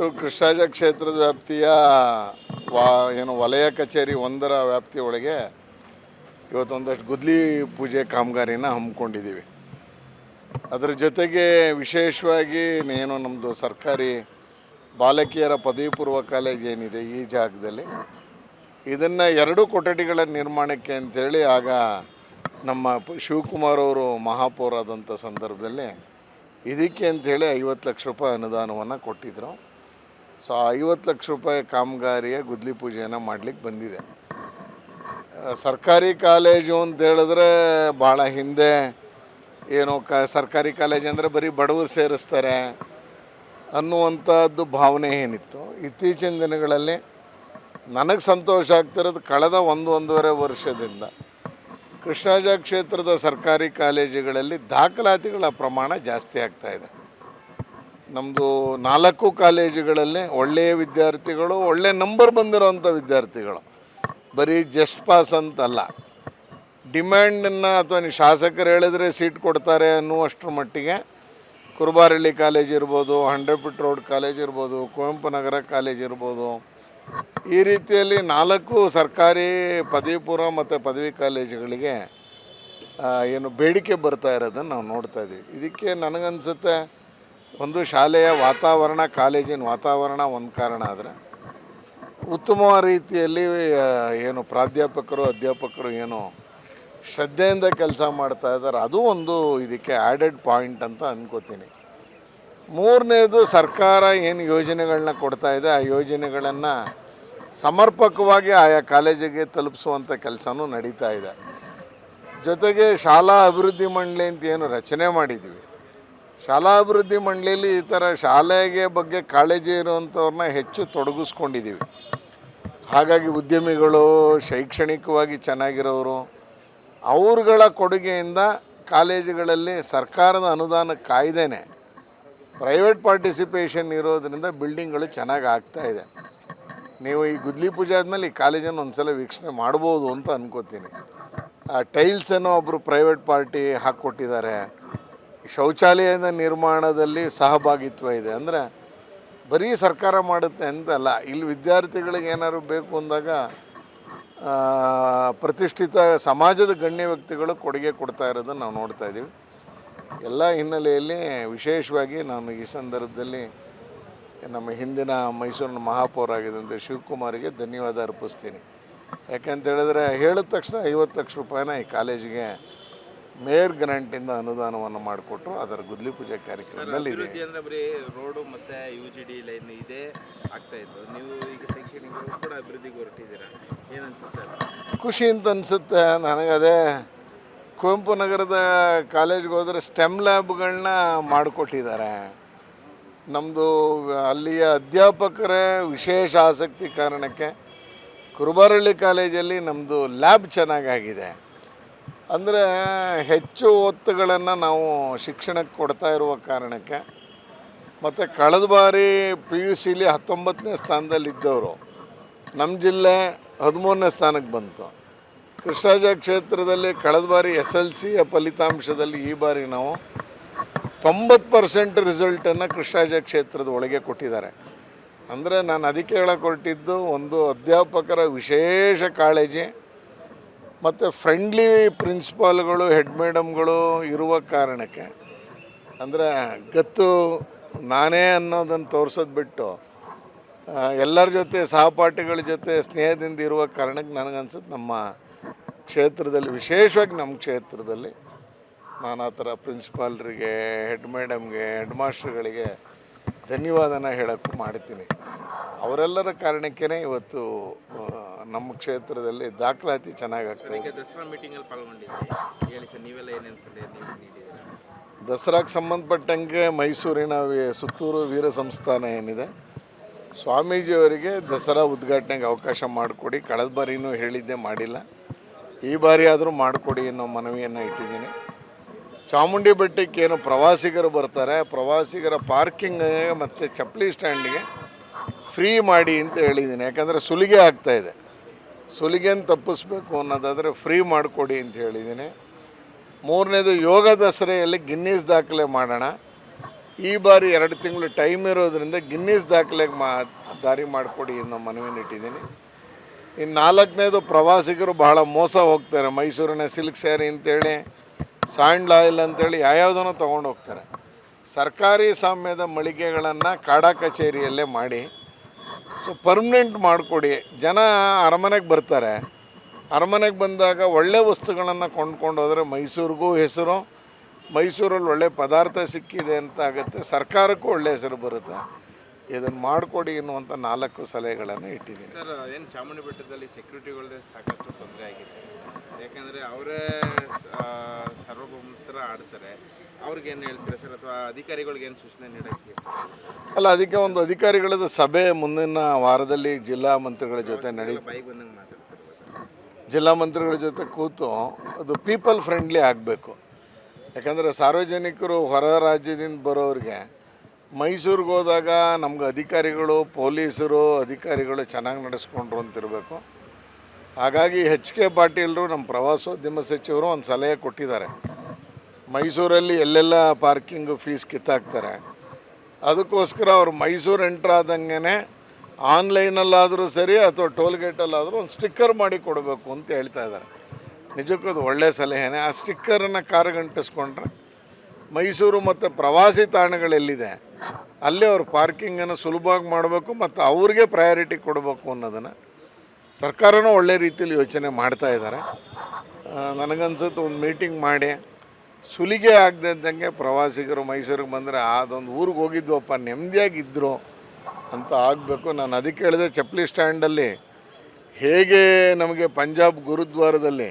ಒಟ್ಟು ಕೃಷ್ಣರಾಜ ಕ್ಷೇತ್ರದ ವ್ಯಾಪ್ತಿಯ ವಾ ಏನು ವಲಯ ಕಚೇರಿ ಒಂದರ ವ್ಯಾಪ್ತಿಯೊಳಗೆ ಇವತ್ತೊಂದಷ್ಟು ಗುದ್ಲಿ ಪೂಜೆ ಕಾಮಗಾರಿನ ಹಮ್ಮಿಕೊಂಡಿದ್ದೀವಿ. ಅದರ ಜೊತೆಗೆ ವಿಶೇಷವಾಗಿ ಏನು ನಮ್ಮದು ಸರ್ಕಾರಿ ಬಾಲಕಿಯರ ಪದವಿ ಪೂರ್ವ ಕಾಲೇಜ್ ಏನಿದೆ ಈ ಜಾಗದಲ್ಲಿ, ಇದನ್ನು ಎರಡು ಕೊಠಡಿಗಳ ನಿರ್ಮಾಣಕ್ಕೆ ಅಂತೇಳಿ ಆಗ ನಮ್ಮ ಶಿವಕುಮಾರ್ ಅವರು ಮಹಾಪೌರಾದಂಥ ಸಂದರ್ಭದಲ್ಲಿ ಇದಕ್ಕೆ ಅಂಥೇಳಿ ಐವತ್ತು ಲಕ್ಷ ರೂಪಾಯಿ ಅನುದಾನವನ್ನು ಕೊಟ್ಟಿದ್ದರು ಸೊ ಐವತ್ತು ಲಕ್ಷ ರೂಪಾಯಿ ಕಾಮಗಾರಿಯ ಗುದ್ಲಿ ಪೂಜೆಯನ್ನು ಮಾಡಲಿಕ್ಕೆ ಬಂದಿದೆ. ಸರ್ಕಾರಿ ಕಾಲೇಜು ಅಂತ ಹೇಳಿದ್ರೆ ಭಾಳ ಹಿಂದೆ ಏನು ಕ, ಸರ್ಕಾರಿ ಕಾಲೇಜ್ ಅಂದರೆ ಬರೀ ಬಡವರು ಸೇರಿಸ್ತಾರೆ ಅನ್ನುವಂಥದ್ದು ಭಾವನೆ ಏನಿತ್ತು. ಇತ್ತೀಚಿನ ದಿನಗಳಲ್ಲಿ ನನಗೆ ಸಂತೋಷ ಆಗ್ತಿರೋದು ಕಳೆದ ಒಂದು, ಒಂದೂವರೆ ವರ್ಷದಿಂದ ಕೃಷ್ಣರಾಜ ಕ್ಷೇತ್ರದ ಸರ್ಕಾರಿ ಕಾಲೇಜುಗಳಲ್ಲಿ ದಾಖಲಾತಿಗಳ ಪ್ರಮಾಣ ಜಾಸ್ತಿ ಆಗ್ತಾ ಇದೆ. ನಮ್ಮದು ನಾಲ್ಕು ಕಾಲೇಜುಗಳಲ್ಲಿ ಒಳ್ಳೆಯ ವಿದ್ಯಾರ್ಥಿಗಳು ಒಳ್ಳೆಯ ನಂಬರ್ ಬಂದಿರೋವಂಥ ವಿದ್ಯಾರ್ಥಿಗಳು. ಬರೀ ಜಸ್ಟ್ ಪಾಸ್ ಅಂತಲ್ಲ. ಡಿಮ್ಯಾಂಡನ್ನು ಅಥವಾ ನೀವು ಶಾಸಕರು ಹೇಳಿದ್ರೆ ಸೀಟ್ ಕೊಡ್ತಾರೆ ಅನ್ನುವಷ್ಟರ ಮಟ್ಟಿಗೆ ಕುರುಬಾರಳ್ಳಿ ಕಾಲೇಜ್ ಇರ್ಬೋದು ಹಂಡ್ರೆಡ್ ರೋಡ್ ಕಾಲೇಜ್ ಇರ್ಬೋದು, ಕುವೆಂಪು ನಗರ ಕಾಲೇಜ್ ಇರ್ಬೋದು. ಈ ರೀತಿಯಲ್ಲಿ ನಾಲ್ಕು ಸರ್ಕಾರಿ ಪದವಿ ಪೂರ್ವ ಮತ್ತು ಪದವಿ ಕಾಲೇಜುಗಳಿಗೆ ಏನು ಬೇಡಿಕೆ ಬರ್ತಾ ಇರೋದನ್ನು ನಾವು ನೋಡ್ತಾ ಇದ್ದೀವಿ ಇದಕ್ಕೆ ನನಗನ್ಸುತ್ತೆ ಒಂದು ಶಾಲೆಯ ವಾತಾವರಣ, ಕಾಲೇಜಿನ ವಾತಾವರಣ ಒಂದು ಕಾರಣ ಆದರೆ ಉತ್ತಮ ರೀತಿಯಲ್ಲಿ ಏನು ಪ್ರಾಧ್ಯಾಪಕರು, ಅಧ್ಯಾಪಕರು ಏನು ಶ್ರದ್ಧೆಯಿಂದ ಕೆಲಸ ಮಾಡ್ತಾ ಇದ್ದಾರೆ ಅದು ಒಂದು ಇದಕ್ಕೆ ಆ್ಯಡೆಡ್ ಪಾಯಿಂಟ್ ಅಂತ ಅಂದ್ಕೋತೀನಿ ಮೂರನೇದು ಸರ್ಕಾರ ಏನು ಯೋಜನೆಗಳನ್ನ ಕೊಡ್ತಾ ಇದೆ, ಆ ಯೋಜನೆಗಳನ್ನು ಸಮರ್ಪಕವಾಗಿ ಆಯಾ ಕಾಲೇಜಿಗೆ ತಲುಪಿಸುವಂಥ ಕೆಲಸನೂ ನಡೀತಾ ಇದೆ. ಜೊತೆಗೆ ಶಾಲಾ ಅಭಿವೃದ್ಧಿ ಮಂಡಳಿ ಅಂತ ಏನು ರಚನೆ ಮಾಡಿದ್ವಿ ಶಾಲಾ ಅಭಿವೃದ್ಧಿ ಮಂಡಳಿಯಲ್ಲಿ ಈ ಥರ ಶಾಲೆಗೆ ಬಗ್ಗೆ ಕಾಳಜಿ ಇರುವಂಥವ್ರನ್ನ ಹೆಚ್ಚು ತೊಡಗಿಸ್ಕೊಂಡಿದ್ದೀವಿ. ಹಾಗಾಗಿ ಉದ್ಯಮಿಗಳು ಶೈಕ್ಷಣಿಕವಾಗಿ ಚೆನ್ನಾಗಿರೋರು, ಅವ್ರುಗಳ ಕೊಡುಗೆಯಿಂದ ಕಾಲೇಜುಗಳಲ್ಲಿ ಸರ್ಕಾರದ ಅನುದಾನ ಕಾಯ್ದೇನೆ ಪ್ರೈವೇಟ್ ಪಾರ್ಟಿಸಿಪೇಷನ್ ಇರೋದರಿಂದ ಬಿಲ್ಡಿಂಗ್ಗಳು ಚೆನ್ನಾಗಿ ಆಗ್ತಾ ಇದೆ. ನೀವು ಈ ಗುದ್ಲಿ ಪೂಜೆ ಆದಮೇಲೆ ಈ ಕಾಲೇಜನ್ನು ಒಂದ್ಸಲ ವೀಕ್ಷಣೆ ಮಾಡ್ಬೋದು ಅಂತ ಅನ್ಕೋತೀನಿ. ಟೈಲ್ಸನ್ನು ಒಬ್ಬರು ಪ್ರೈವೇಟ್ ಪಾರ್ಟಿ ಹಾಕ್ಕೊಟ್ಟಿದ್ದಾರೆ. ಶೌಚಾಲಯದ ನಿರ್ಮಾಣದಲ್ಲಿ ಸಹಭಾಗಿತ್ವ ಇದೆ. ಅಂದರೆ ಬರೀ ಸರ್ಕಾರ ಮಾಡುತ್ತೆ ಅಂತಲ್ಲ, ಇಲ್ಲಿ ವಿದ್ಯಾರ್ಥಿಗಳಿಗೆ ಏನಾದ್ರು ಬೇಕು ಅಂದಾಗ ಪ್ರತಿಷ್ಠಿತ ಸಮಾಜದ ಗಣ್ಯ ವ್ಯಕ್ತಿಗಳು ಕೊಡುಗೆ ಕೊಡ್ತಾ ಇರೋದನ್ನು ನಾವು ನೋಡ್ತಾ ಇದ್ದೀವಿ. ಎಲ್ಲ ಹಿನ್ನೆಲೆಯಲ್ಲಿ ವಿಶೇಷವಾಗಿ ನಾನು ಈ ಸಂದರ್ಭದಲ್ಲಿ ನಮ್ಮ ಹಿಂದಿನ ಮೈಸೂರಿನ ಮಹಾಪೌರ ಆಗಿದ್ದಂಥ ಶಿವಕುಮಾರಿಗೆ ಧನ್ಯವಾದ ಅರ್ಪಿಸ್ತೀನಿ. ಯಾಕಂತ ಹೇಳಿದ್ರೆ, ಹೇಳಿದ ತಕ್ಷಣ ಐವತ್ತು ಲಕ್ಷ ರೂಪಾಯಿನ ಈ ಕಾಲೇಜಿಗೆ ಮೇಯರ್ ಗ್ರಾಂಟಿಂದ ಅನುದಾನವನ್ನು ಮಾಡಿಕೊಟ್ರು ಅದರ ಗುದ್ಲಿ ಪೂಜೆ ಕಾರ್ಯಕ್ರಮದಲ್ಲಿ ಇದೆ. ಅಭಿವೃದ್ಧಿ ಅಂದ್ರೆ ಬರೀ ರೋಡು ಮತ್ತೆ ಯು ಜಿ ಡಿ ಲೈನ್ ಇದೇ ಆಗ್ತಾ ಇತ್ತು. ನೀವು ಈಗ ಶೈಕ್ಷಣಿಕ ಕೂಡ ಅಭಿವೃದ್ಧಿಗೆ ಹೊರಟಿದ್ದೀರಾ? ಏನನ್ಸುತ್ತೆ ಖುಷಿ ಅಂತ ಅನಿಸುತ್ತೆ. ನನಗದೇ ಕುವೆಂಪು ನಗರದ ಕಾಲೇಜ್ಗೆ ಹೋದರೆ ಸ್ಟೆಮ್ ಲ್ಯಾಬ್ಗಳನ್ನ ಮಾಡಿಕೊಟ್ಟಿದ್ದಾರೆ. ನಮ್ಮದು ಅಲ್ಲಿಯ ಅಧ್ಯಾಪಕರೇ ವಿಶೇಷ ಆಸಕ್ತಿ ಕಾರಣಕ್ಕೆ ಕುರುಬಾರಳ್ಳಿ ಕಾಲೇಜಲ್ಲಿ ನಮ್ಮದು ಲ್ಯಾಬ್ ಚೆನ್ನಾಗಾಗಿದೆ. ಅಂದರೆ ಹೆಚ್ಚು ಒತ್ತುಗಳನ್ನು ನಾವು ಶಿಕ್ಷಣಕ್ಕೆ ಕೊಡ್ತಾ ಇರುವ ಕಾರಣಕ್ಕೆ ಮತ್ತು ಕಳೆದ ಬಾರಿ ಪಿ ಯು ಸಿಲಿ ಹತ್ತೊಂಬತ್ತನೇ ಸ್ಥಾನದಲ್ಲಿದ್ದವರು ನಮ್ಮ ಜಿಲ್ಲೆ ಹದಿಮೂರನೇ ಸ್ಥಾನಕ್ಕೆ ಬಂತು. ಕೃಷ್ಣರಾಜ ಕ್ಷೇತ್ರದಲ್ಲಿ ಕಳೆದ ಬಾರಿ ಎಸ್ ಎಲ್ ಸಿಯ ಫಲಿತಾಂಶದಲ್ಲಿ ಈ ಬಾರಿ ನಾವು ತೊಂಬತ್ತು ಪರ್ಸೆಂಟ್ ರಿಸಲ್ಟನ್ನು ಕೃಷ್ಣರಾಜ ಕ್ಷೇತ್ರದ ಒಳಗೆ ಕೊಟ್ಟಿದ್ದಾರೆ. ಅಂದರೆ ನಾನು ಅದಕ್ಕೆ ಹೇಳಕ್ಕೆ ಹೊರಟಿದ್ದು ಒಂದು ಅಧ್ಯಾಪಕರ ವಿಶೇಷ ಕಾಳಜಿ ಮತ್ತು ಫ್ರೆಂಡ್ಲಿ ಪ್ರಿನ್ಸಿಪಾಲ್ಗಳು ಹೆಡ್ ಮೇಡಮ್ಗಳು ಇರುವ ಕಾರಣಕ್ಕೆ. ಅಂದರೆ ಗತ್ತು ನಾನೇ ಅನ್ನೋದನ್ನು ತೋರಿಸೋದು ಬಿಟ್ಟು ಎಲ್ಲರ ಜೊತೆ ಸಹಪಾಠಿಗಳ ಜೊತೆ ಸ್ನೇಹದಿಂದ ಇರುವ ಕಾರಣಕ್ಕೆ ನನಗನ್ಸುತ್ತೆ ನಮ್ಮ ಕ್ಷೇತ್ರದಲ್ಲಿ, ವಿಶೇಷವಾಗಿ ನಮ್ಮ ಕ್ಷೇತ್ರದಲ್ಲಿ ನಾನು ಆ ಥರ ಪ್ರಿನ್ಸಿಪಾಲ್ರಿಗೆ ಹೆಡ್ ಮೇಡಮ್ಗೆ ಹೆಡ್ ಮಾಸ್ಟ್ರುಗಳಿಗೆ ಧನ್ಯವಾದನ ಹೇಳೋಕ್ಕೂ ಮಾಡ್ತೀನಿ ಅವರೆಲ್ಲರ ಕಾರಣಕ್ಕೇ ಇವತ್ತು ನಮ್ಮ ಕ್ಷೇತ್ರದಲ್ಲಿ ದಾಖಲಾತಿ ಚೆನ್ನಾಗಾಗ್ತದೆ ಈಗ ದಸರಾ ಮೀಟಿಂಗಲ್ಲಿ ಪಾಲ್ಗೊಂಡಿದ್ದೆ ಹೇಳಿ ಸರ್ ನೀವೆಲ್ಲ ಏನೇನು ಸಲಹೆ ನೀವು ನೀಡಿದ್ದೀರಾ? ದಸರಾಗೆ ಸಂಬಂಧಪಟ್ಟಂಗೆ ಮೈಸೂರಿನ ವಿ- ಸುತ್ತೂರು ವೀರ ಸಂಸ್ಥಾನ ಏನಿದೆ ಸ್ವಾಮೀಜಿಯವರಿಗೆ ದಸರಾ ಉದ್ಘಾಟನೆಗೆ ಅವಕಾಶ ಮಾಡಿಕೊಡಿ. ಕಳೆದ ಬಾರಿನೂ ಹೇಳಿದ್ದೆ ಮಾಡಿಲ್ಲ. ಈ ಬಾರಿ ಆದರೂ ಮಾಡಿಕೊಡಿ ಅನ್ನೋ ಮನವಿಯನ್ನು ಇಟ್ಟಿದ್ದೀನಿ. ಚಾಮುಂಡಿ ಬೆಟ್ಟಕ್ಕೆ ಏನು ಪ್ರವಾಸಿಗರು ಬರ್ತಾರೆ. ಪ್ರವಾಸಿಗರ ಪಾರ್ಕಿಂಗ್ ಮತ್ತು ಚಪ್ಪಲಿ ಸ್ಟ್ಯಾಂಡಿಗೆ ಫ್ರೀ ಮಾಡಿ ಅಂತ ಹೇಳಿದ್ದೀನಿ. ಯಾಕಂದರೆ ಸುಲಿಗೆ ಆಗ್ತಾಯಿದೆ ಸುಲಿಗೆನ ತಪ್ಪಿಸ್ಬೇಕು ಅನ್ನೋದಾದರೆ ಫ್ರೀ ಮಾಡಿಕೊಡಿ ಅಂತ ಹೇಳಿದ್ದೀನಿ. ಮೂರನೇದು ಯೋಗ ದಸರೆಯಲ್ಲಿ ಗಿನ್ನಿಸ್ ದಾಖಲೆ ಮಾಡೋಣ. ಈ ಬಾರಿ ಎರಡು ತಿಂಗಳು ಟೈಮ್ ಇರೋದರಿಂದ ಗಿನ್ನಿಸ್ ದಾಖಲೆಗೆ ಮಾ, ದಾರಿ ಮಾಡಿಕೊಡಿ ಅನ್ನೋ ಮನವಿನ ಇಟ್ಟಿದ್ದೀನಿ. ಇನ್ನು ನಾಲ್ಕನೇದು ಪ್ರವಾಸಿಗರು ಬಹಳ ಮೋಸ ಹೋಗ್ತಾರೆ. ಮೈಸೂರಿನ ಸಿಲ್ಕ್ ಸ್ಯಾರಿ ಅಂತೇಳಿ, ಸ್ಯಾಂಡ್ ಆಯಿಲ್ ಅಂತೇಳಿ ಯಾವ್ಯಾವುದನ್ನು ತೊಗೊಂಡು ಹೋಗ್ತಾರೆ ಸರ್ಕಾರಿ ಸಾಮ್ಯದ ಮಳಿಗೆಗಳನ್ನು ಕಾಡಾ ಕಚೇರಿಯಲ್ಲೇ ಮಾಡಿ. ಸೊ ಪರ್ಮನೆಂಟ್ ಮಾಡಿಕೊಡಿ. ಜನ ಅರಮನೆಗೆ ಬರ್ತಾರೆ. ಅರಮನೆಗೆ ಬಂದಾಗ ಒಳ್ಳೆ ವಸ್ತುಗಳನ್ನು ಕೊಂಡ್ಕೊಂಡು ಹೋದರೆ ಮೈಸೂರಿಗೂ ಹೆಸರು, ಮೈಸೂರಲ್ಲಿ ಒಳ್ಳೆ ಪದಾರ್ಥ ಸಿಕ್ಕಿದೆ ಅಂತ ಆಗುತ್ತೆ. ಸರ್ಕಾರಕ್ಕೂ ಒಳ್ಳೆ ಹೆಸರು ಬರುತ್ತೆ. ಇದನ್ನು ಮಾಡಿಕೊಡಿ ಎನ್ನುವಂಥ ನಾಲ್ಕು ಸಲಹೆಗಳನ್ನು ಇಟ್ಟಿದ್ದೀನಿ. ಸರ್, ಏನು ಚಾಮುಂಡಿ ಬೆಟ್ಟದಲ್ಲಿ ಸೆಕ್ಯೂರಿಟಿಗಳದೇ ಸಾಕಷ್ಟು ತೊಂದರೆ ಆಗಿದೆ ಯಾಕಂದರೆ ಅವರೇ ಸರ್ವಭೌಮತ್ರ ಆಡ್ತಾರೆ. ಅವ್ರಿಗೆ ಏನು ಹೇಳ್ತೀರಾ ಸರ್? ಅಥವಾ ಅಧಿಕಾರಿಗಳಿಗೆ ಏನು ಸೂಚನೆ ನೀಡೋಕ್ಕೆ? ಅಲ್ಲ ಅದಕ್ಕೆ ಒಂದು ಅಧಿಕಾರಿಗಳದ್ದು ಸಭೆ ಮುಂದಿನ ವಾರದಲ್ಲಿ ಜಿಲ್ಲಾ ಮಂತ್ರಿಗಳ ಜೊತೆ ನಡೀತು ಬೈಕ್ ಬಂದಂಗೆ ಮಾತಾಡ್ತಾರೆ. ಜಿಲ್ಲಾ ಮಂತ್ರಿಗಳ ಜೊತೆ ಕೂತು ಅದು ಪೀಪಲ್ ಫ್ರೆಂಡ್ಲಿ ಆಗಬೇಕು. ಯಾಕಂದರೆ ಸಾರ್ವಜನಿಕರು ಹೊರ ರಾಜ್ಯದಿಂದ ಬರೋರಿಗೆ ಮೈಸೂರಿಗೆ ಹೋದಾಗ ನಮ್ಗೆ ಅಧಿಕಾರಿಗಳು ಪೊಲೀಸರು ಅಧಿಕಾರಿಗಳು ಚೆನ್ನಾಗಿ ನಡೆಸ್ಕೊಂಡ್ರು ಅಂತಿರಬೇಕು ಹಾಗಾಗಿ ಎಚ್ ಕೆ ಪಾಟೀಲರು ನಮ್ಮ ಪ್ರವಾಸೋದ್ಯಮ ಸಚಿವರು ಒಂದು ಸಲಹೆ ಕೊಟ್ಟಿದ್ದಾರೆ. ಮೈಸೂರಲ್ಲಿ ಎಲ್ಲೆಲ್ಲ ಪಾರ್ಕಿಂಗು ಫೀಸ್ ಕಿತ್ತಾಕ್ತಾರೆ. ಅದಕ್ಕೋಸ್ಕರ ಅವರು ಮೈಸೂರು ಎಂಟ್ರ್ ಆದಂಗೆ ಆನ್ಲೈನಲ್ಲಾದರೂ ಸರಿ ಅಥವಾ ಟೋಲ್ ಗೇಟಲ್ಲಾದರೂ ಒಂದು ಸ್ಟಿಕ್ಕರ್ ಮಾಡಿ ಕೊಡಬೇಕು ಅಂತ ಹೇಳ್ತಾ ಇದ್ದಾರೆ. ನಿಜಕ್ಕೂ ಅದು ಒಳ್ಳೆಯ ಸಲಹೆನೇ. ಆ ಸ್ಟಿಕ್ಕರನ್ನು ಕಾರ್ಗಂಟಿಸ್ಕೊಂಡ್ರೆ ಮೈಸೂರು ಮತ್ತು ಪ್ರವಾಸಿ ತಾಣಗಳೆಲ್ಲಿದೆ ಅಲ್ಲೇ ಅವ್ರು ಪಾರ್ಕಿಂಗನ್ನು ಸುಲಭವಾಗಿ ಮಾಡಬೇಕು ಮತ್ತು ಅವ್ರಿಗೆ ಪ್ರಯಾರಿಟಿ ಕೊಡಬೇಕು ಅನ್ನೋದನ್ನು ಸರ್ಕಾರನೂ ಒಳ್ಳೆ ರೀತಿಯಲ್ಲಿ ಯೋಚನೆ ಮಾಡ್ತಾ ಇದ್ದಾರೆ. ನನಗನ್ಸುತ್ತೆ ಒಂದು ಮೀಟಿಂಗ್ ಮಾಡಿ. ಸುಲಿಗೆ ಆಗದೆ ಇದ್ದಂಗೆ ಪ್ರವಾಸಿಗರು ಮೈಸೂರಿಗೆ ಬಂದರೆ ಅದೊಂದು ಊರಿಗೆ ಹೋಗಿದ್ವಪ್ಪ ನೆಮ್ಮದಿಯಾಗಿದ್ದರು ಅಂತ ಆಗಬೇಕು. ನಾನು ಅದಕ್ಕೆ ಹೇಳಿದೆ, ಚಪ್ಪಲಿ ಸ್ಟ್ಯಾಂಡಲ್ಲಿ ಹೇಗೆ ನಮಗೆ ಪಂಜಾಬ್ ಗುರುದ್ವಾರದಲ್ಲಿ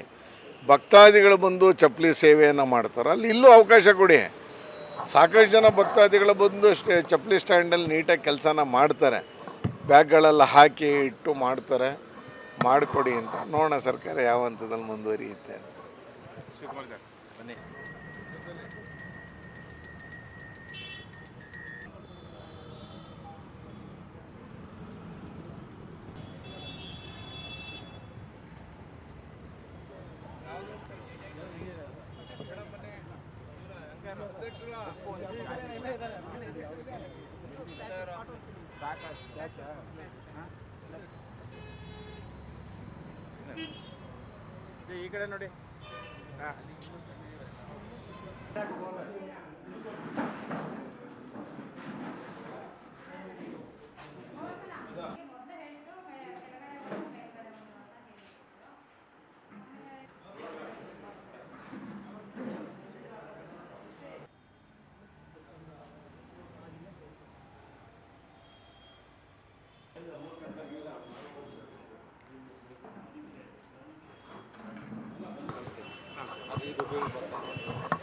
ಭಕ್ತಾದಿಗಳು ಬಂದು ಚಪ್ಪಲಿ ಸೇವೆಯನ್ನು ಮಾಡ್ತಾರೆ, ಅಲ್ಲಿ ಇಲ್ಲೂ ಅವಕಾಶ ಕೊಡಿ. ಸಾಕಷ್ಟು ಜನ ಭಕ್ತಾದಿಗಳು ಬಂದು ಅಷ್ಟೇ ಚಪ್ಪಲಿ ಸ್ಟ್ಯಾಂಡಲ್ಲಿ ನೀಟಾಗಿ ಕೆಲಸನ ಮಾಡ್ತಾರೆ. ಬ್ಯಾಗ್ಗಳೆಲ್ಲ ಹಾಕಿ ಇಟ್ಟು ಮಾಡ್ತಾರೆ. ಮಾಡಿಕೊಡಿ ಅಂತ. ನೋಡೋಣ ಸರ್ಕಾರ ಯಾವ ಹಂತದಲ್ಲಿ ಮುಂದುವರಿಯುತ್ತೆ ಅಂತ. ಶಿವಕುಮಾರ್ ಸರ್ ಬನ್ನಿ. ಏ, ಈ ಕಡೆ ನೋಡಿ. ಹಾಂ.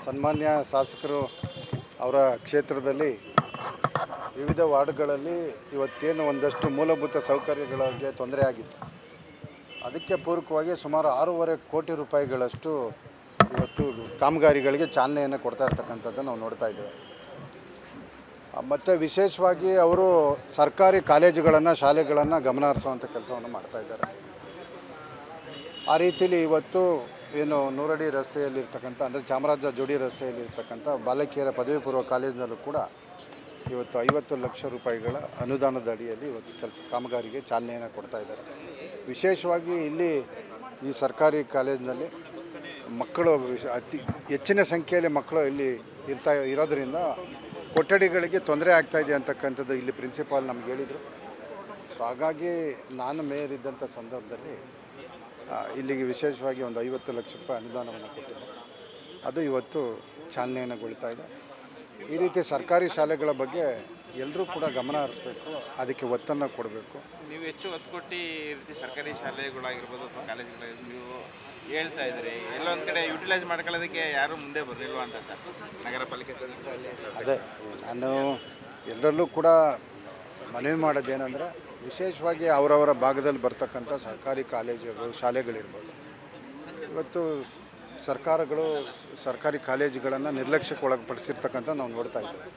ಸನ್ಮಾನ್ಯ ಶಾಸಕರು ಅವರ ಕ್ಷೇತ್ರದಲ್ಲಿ ವಿವಿಧ ವಾರ್ಡ್ಗಳಲ್ಲಿ ಇವತ್ತೇನು ಒಂದಷ್ಟು ಮೂಲಭೂತ ಸೌಕರ್ಯಗಳಿಗೆ ತೊಂದರೆ ಆಗಿತ್ತು. ಅದಕ್ಕೆ ಪೂರಕವಾಗಿ ಸುಮಾರು ಆರೂವರೆ ಕೋಟಿ ರೂಪಾಯಿಗಳಷ್ಟು ಇವತ್ತು ಕಾಮಗಾರಿಗಳಿಗೆ ಚಾಲನೆಯನ್ನು ಕೊಡ್ತಾ ಇರ್ತಕ್ಕಂಥದ್ದು ನಾವು ನೋಡ್ತಾ ಇದ್ದೇವೆ. ಮತ್ತು ವಿಶೇಷವಾಗಿ ಅವರು ಸರ್ಕಾರಿ ಕಾಲೇಜುಗಳನ್ನು, ಶಾಲೆಗಳನ್ನು ಗಮನ ಹರಿಸುವಂಥ ಕೆಲಸವನ್ನು ಮಾಡ್ತಾ ಇದ್ದಾರೆ. ಆ ರೀತಿಯಲ್ಲಿ ಇವತ್ತು ಏನು ನೂರಡಿ ರಸ್ತೆಯಲ್ಲಿರ್ತಕ್ಕಂಥ, ಅಂದರೆ ಚಾಮರಾಜ ಜೋಡಿ ರಸ್ತೆಯಲ್ಲಿರ್ತಕ್ಕಂಥ ಬಾಲಕಿಯರ ಪದವಿ ಪೂರ್ವ ಕಾಲೇಜಿನಲ್ಲೂ ಕೂಡ ಇವತ್ತು ಐವತ್ತು ಲಕ್ಷ ರೂಪಾಯಿಗಳ ಅನುದಾನದ ಅಡಿಯಲ್ಲಿ ಇವತ್ತು ಕೆಲಸ ಕಾಮಗಾರಿಗೆ ಚಾಲನೆಯನ್ನು ಕೊಡ್ತಾ ಇದ್ದಾರೆ. ವಿಶೇಷವಾಗಿ ಇಲ್ಲಿ ಈ ಸರ್ಕಾರಿ ಕಾಲೇಜಿನಲ್ಲಿ ಮಕ್ಕಳು ಅತಿ ಹೆಚ್ಚಿನ ಸಂಖ್ಯೆಯಲ್ಲಿ ಮಕ್ಕಳು ಇಲ್ಲಿ ಇರ್ತಾ ಇರೋದರಿಂದ ಕೊಠಡಿಗಳಿಗೆ ತೊಂದರೆ ಆಗ್ತಾಯಿದೆ ಅಂತಕ್ಕಂಥದ್ದು ಇಲ್ಲಿ ಪ್ರಿನ್ಸಿಪಾಲ್ ನಮ್ಗೆ ಹೇಳಿದರು. ಸೊ ಹಾಗಾಗಿ ನಾನು ಮೇಯರ್ ಇದ್ದಂಥ ಸಂದರ್ಭದಲ್ಲಿ ಇಲ್ಲಿಗೆ ವಿಶೇಷವಾಗಿ ಒಂದು ಐವತ್ತು ಲಕ್ಷ ರೂಪಾಯಿ ಅನುದಾನವನ್ನು ಕೊಟ್ಟಿದೆ. ಅದು ಇವತ್ತು ಚಾಲನೆಯನ್ನುಗೊಳ್ತಾ ಇದೆ. ಈ ರೀತಿ ಸರ್ಕಾರಿ ಶಾಲೆಗಳ ಬಗ್ಗೆ ಎಲ್ಲರೂ ಕೂಡ ಗಮನ ಹರಿಸ್ಬೇಕು. ಅದಕ್ಕೆ ಒತ್ತನ್ನು ಕೊಡಬೇಕು. ನೀವು ಹೆಚ್ಚು ಒತ್ತು ಕೊಟ್ಟು ಈ ರೀತಿ ಸರ್ಕಾರಿ ಶಾಲೆಗಳಾಗಿರ್ಬೋದು ಅಥವಾ ಕಾಲೇಜುಗಳಾಗಿರ್ಬೋದು ನೀವು ಹೇಳ್ತಾ ಇದ್ರಿ ಎಲ್ಲೊಂದು ಕಡೆ ಯುಟಿಲೈಸ್ ಮಾಡ್ಕೊಳ್ಳೋದಕ್ಕೆ ಯಾರು ಮುಂದೆ ಬರಲಿಲ್ವ ಅಂತ ಸರ್? ನಗರ ಪಾಲಿಕೆ. ಅದೇ ನಾನು ಎಲ್ಲರಲ್ಲೂ ಕೂಡ ಮನವಿ ಮಾಡೋದೇನೆಂದರೆ ವಿಶೇಷವಾಗಿ ಅವರವರ ಭಾಗದಲ್ಲಿ ಬರ್ತಕ್ಕಂಥ ಸರ್ಕಾರಿ ಕಾಲೇಜುಗಳು, ಶಾಲೆಗಳಿರ್ಬೋದು. ಇವತ್ತು ಸರ್ಕಾರಗಳು ಸರ್ಕಾರಿ ಕಾಲೇಜುಗಳನ್ನು ನಿರ್ಲಕ್ಷ್ಯಕ್ಕೆ ಒಳಪಡಿಸಿರ್ತಕ್ಕಂಥ ನಾವು ನೋಡ್ತಾ ಇದ್ದೇವೆ.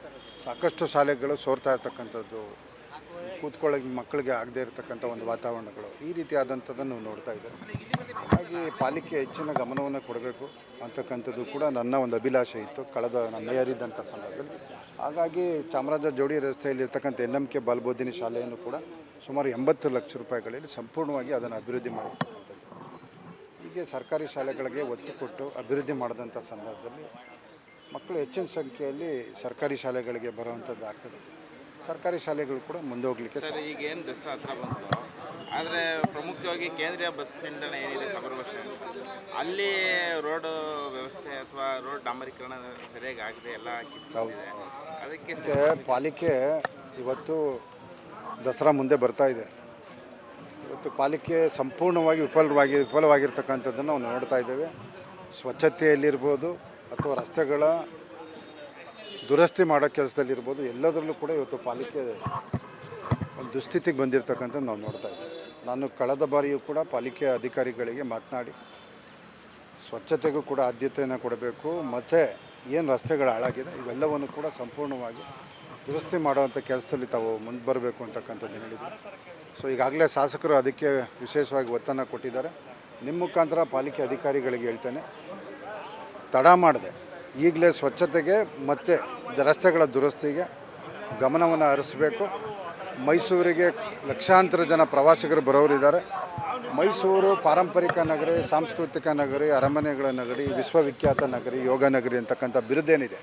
ಸಾಕಷ್ಟು ಶಾಲೆಗಳು ಸೋರ್ತಾ ಇರ್ತಕ್ಕಂಥದ್ದು, ಕೂತ್ಕೊಳ್ಳೋಕೆ ಮಕ್ಕಳಿಗೆ ಆಗದೇ ಇರತಕ್ಕಂಥ ಒಂದು ವಾತಾವರಣಗಳು ಈ ರೀತಿಯಾದಂಥದ್ದನ್ನು ನಾವು ನೋಡ್ತಾ ಇದ್ದೇವೆ. ಹಾಗಾಗಿ ಪಾಲಿಕೆ ಹೆಚ್ಚಿನ ಗಮನವನ್ನು ಕೊಡಬೇಕು ಅಂತಕ್ಕಂಥದ್ದು ಕೂಡ ನನ್ನ ಒಂದು ಅಭಿಲಾಷೆ ಇತ್ತು ಕಳೆದ ನನ್ನ ಮೇಯರ್ ಇದ್ದಂಥ ಸಂದರ್ಭದಲ್ಲಿ. ಹಾಗಾಗಿ ಚಾಮರಾಜ ಜೋಡಿ ರಸ್ತೆಯಲ್ಲಿರ್ತಕ್ಕಂಥ ಎನ್ ಎಂ ಕೆ ಬಾಲ್ಬೋಧಿನಿ ಶಾಲೆಯನ್ನು ಕೂಡ ಸುಮಾರು ಎಂಬತ್ತು ಲಕ್ಷ ರೂಪಾಯಿಗಳಲ್ಲಿ ಸಂಪೂರ್ಣವಾಗಿ ಅದನ್ನು ಅಭಿವೃದ್ಧಿ ಮಾಡಿರ್ತಕ್ಕಂಥದ್ದು ಹೀಗೆ ಸರ್ಕಾರಿ ಶಾಲೆಗಳಿಗೆ ಒತ್ತು ಕೊಟ್ಟು ಅಭಿವೃದ್ಧಿ ಮಾಡಿದಂಥ ಸಂದರ್ಭದಲ್ಲಿ ಮಕ್ಕಳು ಹೆಚ್ಚಿನ ಸಂಖ್ಯೆಯಲ್ಲಿ ಸರ್ಕಾರಿ ಶಾಲೆಗಳಿಗೆ ಬರುವಂಥದ್ದು ಆಗ್ತದೆ. ಸರ್ಕಾರಿ ಶಾಲೆಗಳು ಕೂಡ ಮುಂದೆ ಹೋಗಲಿಕ್ಕೆ ಸರ್ ಈಗ ಏನು ದಸರಾ ಹತ್ರ ಬಂತು? ಆದರೆ ಪ್ರಮುಖವಾಗಿ ಕೇಂದ್ರೀಯ ಬಸ್ ನಿಲ್ದಾಣ ಏನಿದೆ ಸಬರ್ ಬಸ್ ಅಲ್ಲಿ ರೋಡ್ ವ್ಯವಸ್ಥೆ ಅಥವಾ ರೋಡ್ ಡಾಂಬರೀಕರಣ ಸರಿಯಾಗಿ ಆಗಿದೆ ಎಲ್ಲ ಕಿತ್ತಿದೆ ಅದಕ್ಕೆ ಪಾಲಿಕೆ ಇವತ್ತು ದಸರಾ ಮುಂದೆ ಬರ್ತಾ ಇದೆ. ಇವತ್ತು ಪಾಲಿಕೆ ಸಂಪೂರ್ಣವಾಗಿ ವಿಫಲವಾಗಿ, ವಿಫಲವಾಗಿರ್ತಕ್ಕಂಥದ್ದನ್ನು ನಾವು ನೋಡ್ತಾ ಇದ್ದೇವೆ. ಸ್ವಚ್ಛತೆಯಲ್ಲಿರ್ಬೋದು ಅಥವಾ ರಸ್ತೆಗಳ ದುರಸ್ತಿ ಮಾಡೋ ಕೆಲಸದಲ್ಲಿರ್ಬೋದು, ಎಲ್ಲದರಲ್ಲೂ ಕೂಡ ಇವತ್ತು ಪಾಲಿಕೆ ಒಂದು ದುಸ್ಥಿತಿಗೆ ಬಂದಿರತಕ್ಕಂಥದ್ದು ನಾವು ನೋಡ್ತಾ ಇದ್ದೇವೆ. ನಾನು ಕಳೆದ ಬಾರಿಯೂ ಕೂಡ ಪಾಲಿಕೆ ಅಧಿಕಾರಿಗಳಿಗೆ ಮಾತನಾಡಿ, ಸ್ವಚ್ಛತೆಗೂ ಕೂಡ ಆದ್ಯತೆಯನ್ನು ಕೊಡಬೇಕು. ಮತ್ತು ಏನು ರಸ್ತೆಗಳು ಹಾಳಾಗಿದೆ, ಇವೆಲ್ಲವನ್ನು ಕೂಡ ಸಂಪೂರ್ಣವಾಗಿ ದುರಸ್ತಿ ಮಾಡುವಂಥ ಕೆಲಸದಲ್ಲಿ ತಾವು ಮುಂದೆ ಬರಬೇಕು ಅಂತಕ್ಕಂಥದ್ದು ಹೇಳಿದರು? ಸೊ ಈಗಾಗಲೇ ಶಾಸಕರು ಅದಕ್ಕೆ ವಿಶೇಷವಾಗಿ ಒತ್ತನ್ನು ಕೊಟ್ಟಿದ್ದಾರೆ. ನಿಮ್ಮ ಮುಖಾಂತರ ಪಾಲಿಕೆ ಅಧಿಕಾರಿಗಳಿಗೆ ಹೇಳ್ತೇನೆ. ತಡ ಮಾಡಿದೆ, ಈಗಲೇ ಸ್ವಚ್ಛತೆಗೆ ಮತ್ತು ರಸ್ತೆಗಳ ದುರಸ್ತಿಗೆ ಗಮನವನ್ನು ಹರಿಸಬೇಕು. ಮೈಸೂರಿಗೆ ಲಕ್ಷಾಂತರ ಜನ ಪ್ರವಾಸಿಗರು ಬರೋರಿದ್ದಾರೆ. ಮೈಸೂರು ಪಾರಂಪರಿಕ ನಗರಿ, ಸಾಂಸ್ಕೃತಿಕ ನಗರಿ, ಅರಮನೆಗಳ ನಗರಿ, ವಿಶ್ವವಿಖ್ಯಾತ ನಗರಿ, ಯೋಗ ನಗರಿ ಅಂತಕ್ಕಂಥ ಬಿರುದೇನಿದೆ.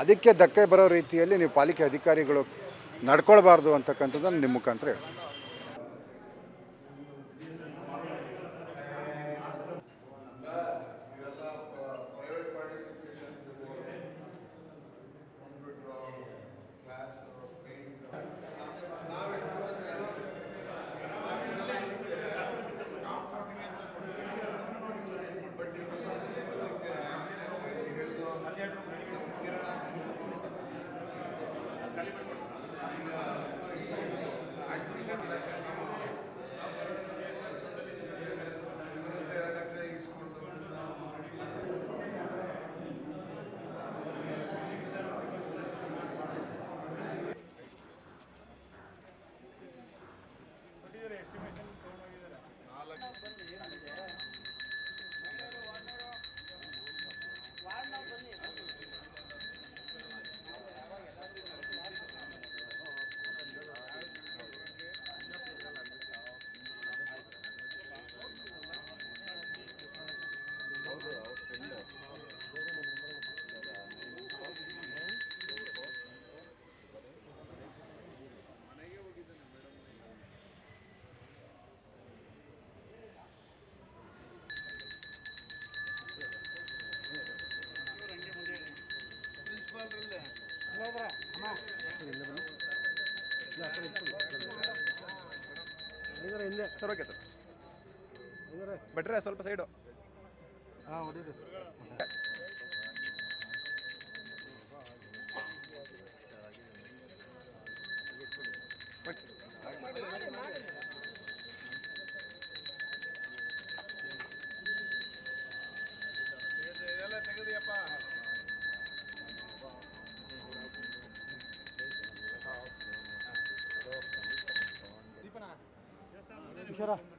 ಅದಕ್ಕೆ ಧಕ್ಕೆ ಬರೋ ರೀತಿಯಲ್ಲಿ ನೀವು ಪಾಲಿಕೆ ಅಧಿಕಾರಿಗಳು ನಡ್ಕೊಳ್ಬಾರ್ದು ಅಂತಕ್ಕಂಥದ್ದನ್ನು ನಿಮ್ಮ ಮುಖಾಂತರ ಹೇಳ್ತೀನಿ. there's too. Sir okay sir ಬಿಟ್ರೆ ಸ್ವಲ್ಪ ಸೈಡು Başara.